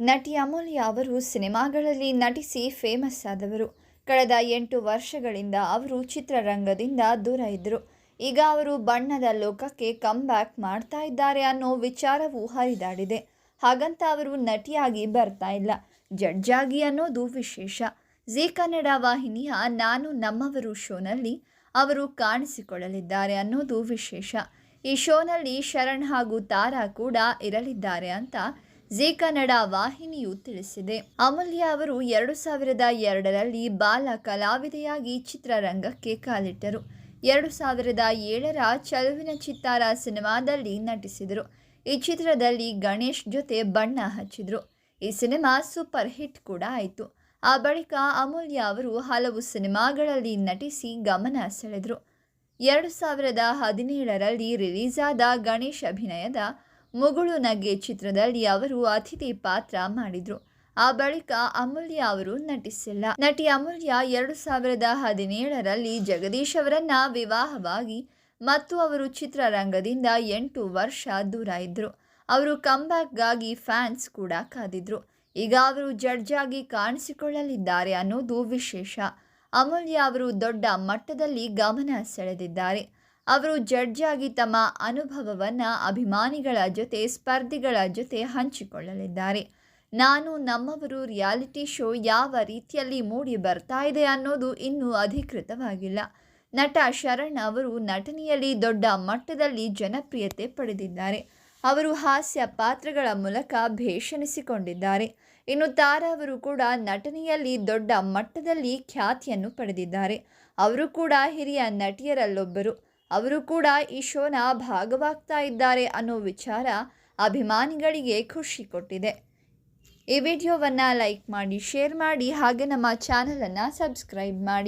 ನಟಿ ಅಮೂಲ್ಯ ಅವರು ಸಿನಿಮಾಗಳಲ್ಲಿ ನಟಿಸಿ ಫೇಮಸ್ ಆದವರು. ಕಳೆದ ಎಂಟು ವರ್ಷಗಳಿಂದ ಅವರು ಚಿತ್ರರಂಗದಿಂದ ದೂರ ಇದ್ದರು. ಈಗ ಅವರು ಬಣ್ಣದ ಲೋಕಕ್ಕೆ ಕಮ್ಬ್ಯಾಕ್ ಮಾಡ್ತಾ ಇದ್ದಾರೆ ಅನ್ನೋ ವಿಚಾರವೂ ಹರಿದಾಡಿದೆ. ಹಾಗಂತ ಅವರು ನಟಿಯಾಗಿ ಬರ್ತಾ ಇಲ್ಲ. ಜಡ್ಜ್ ಆಗಿ ಅನ್ನೋದು ವಿಶೇಷ. ಜಿ ಕನ್ನಡ ವಾಹಿನಿಯ ನಾನು ನಮ್ಮವರು ಶೋನಲ್ಲಿ ಅವರು ಕಾಣಿಸಿಕೊಳ್ಳಲಿದ್ದಾರೆ ಅನ್ನೋದು ವಿಶೇಷ. ಈ ಶೋನಲ್ಲಿ ಶರಣ್ ಹಾಗೂ ತಾರಾ ಕೂಡ ಇರಲಿದ್ದಾರೆ ಅಂತ ಜಿ ಕನ್ನಡ ವಾಹಿನಿಯು ತಿಳಿಸಿದೆ. ಅಮೂಲ್ಯ ಅವರು ಎರಡು ಸಾವಿರದ ಎರಡರಲ್ಲಿ ಬಾಲ ಕಲಾವಿದೆಯಾಗಿ ಚಿತ್ರರಂಗಕ್ಕೆ ಕಾಲಿಟ್ಟರು. ಎರಡು ಸಾವಿರದ ಏಳರ ಚಲುವಿನ ಚಿತ್ತಾರ ಸಿನಿಮಾದಲ್ಲಿ ನಟಿಸಿದರು. ಈ ಚಿತ್ರದಲ್ಲಿ ಗಣೇಶ್ ಜೊತೆ ಬಣ್ಣ ಹಚ್ಚಿದರು. ಈ ಸಿನಿಮಾ ಸೂಪರ್ ಹಿಟ್ ಕೂಡ ಆಯಿತು. ಆ ಬಳಿಕ ಅಮೂಲ್ಯ ಅವರು ಹಲವು ಸಿನಿಮಾಗಳಲ್ಲಿ ನಟಿಸಿ ಗಮನ ಸೆಳೆದರು. ಎರಡು ಸಾವಿರದ ಹದಿನೇಳರಲ್ಲಿ ರಿಲೀಸ್ ಆದ ಗಣೇಶ್ ಅಭಿನಯದ ಮುಗುಳು ನಗೆ ಚಿತ್ರದಲ್ಲಿ ಅವರು ಅತಿಥಿ ಪಾತ್ರ ಮಾಡಿದರು. ಆ ಬಳಿಕ ಅಮೂಲ್ಯ ಅವರು ನಟಿಸಿಲ್ಲ. ನಟಿ ಅಮೂಲ್ಯ ಎರಡು ಸಾವಿರದ ಹದಿನೇಳರಲ್ಲಿ ಜಗದೀಶ್ ಅವರನ್ನ ವಿವಾಹವಾಗಿ ಮತ್ತು ಅವರು ಚಿತ್ರರಂಗದಿಂದ ಎಂಟು ವರ್ಷ ದೂರ ಇದ್ದರು ಅವರು ಕಂಬ್ಯಾಕ್ಗಾಗಿ ಫ್ಯಾನ್ಸ್ ಕೂಡ ಕಾದಿದ್ರು. ಈಗ ಅವರು ಜಡ್ಜ್ ಆಗಿ ಕಾಣಿಸಿಕೊಳ್ಳಲಿದ್ದಾರೆ ಅನ್ನೋದು ವಿಶೇಷ. ಅಮೂಲ್ಯ ಅವರು ದೊಡ್ಡ ಮಟ್ಟದಲ್ಲಿ ಗಮನ ಸೆಳೆದಿದ್ದಾರೆ. ಅವರು ಜಡ್ಜ್ ಆಗಿ ತಮ್ಮ ಅನುಭವವನ್ನು ಅಭಿಮಾನಿಗಳ ಜೊತೆ, ಸ್ಪರ್ಧಿಗಳ ಜೊತೆ ಹಂಚಿಕೊಳ್ಳಲಿದ್ದಾರೆ. ನಾನು ನಮ್ಮವರು ರಿಯಾಲಿಟಿ ಶೋ ಯಾವ ರೀತಿಯಲ್ಲಿ ಮೂಡಿ ಬರ್ತಾ ಇದೆ ಅನ್ನೋದು ಇನ್ನೂ ಅಧಿಕೃತವಾಗಿಲ್ಲ. ನಟ ಶರಣ್ ಅವರು ನಟನೆಯಲ್ಲಿ ದೊಡ್ಡ ಮಟ್ಟದಲ್ಲಿ ಜನಪ್ರಿಯತೆ ಪಡೆದಿದ್ದಾರೆ. ಅವರು ಹಾಸ್ಯ ಪಾತ್ರಗಳ ಮೂಲಕ ಭೇಷಣಿಸಿಕೊಂಡಿದ್ದಾರೆ. ಇನ್ನು ತಾರಾ ಅವರು ಕೂಡ ನಟನೆಯಲ್ಲಿ ದೊಡ್ಡ ಮಟ್ಟದಲ್ಲಿ ಖ್ಯಾತಿಯನ್ನು ಪಡೆದಿದ್ದಾರೆ. ಅವರು ಕೂಡ ಹಿರಿಯ ನಟಿಯರಲ್ಲೊಬ್ಬರು. ಅವರು ಕೂಡ ಈ ಶೋನ ಭಾಗವಾಗ್ತಾ ಇದ್ದಾರೆ ಅನ್ನೋ ವಿಚಾರ ಅಭಿಮಾನಿಗಳಿಗೆ ಖುಷಿ ಕೊಟ್ಟಿದೆ. ಈ ವಿಡಿಯೋವನ್ನು ಲೈಕ್ ಮಾಡಿ, ಶೇರ್ ಮಾಡಿ, ಹಾಗೆ ನಮ್ಮ ಚಾನಲನ್ನು ಸಬ್ಸ್ಕ್ರೈಬ್ ಮಾಡಿ.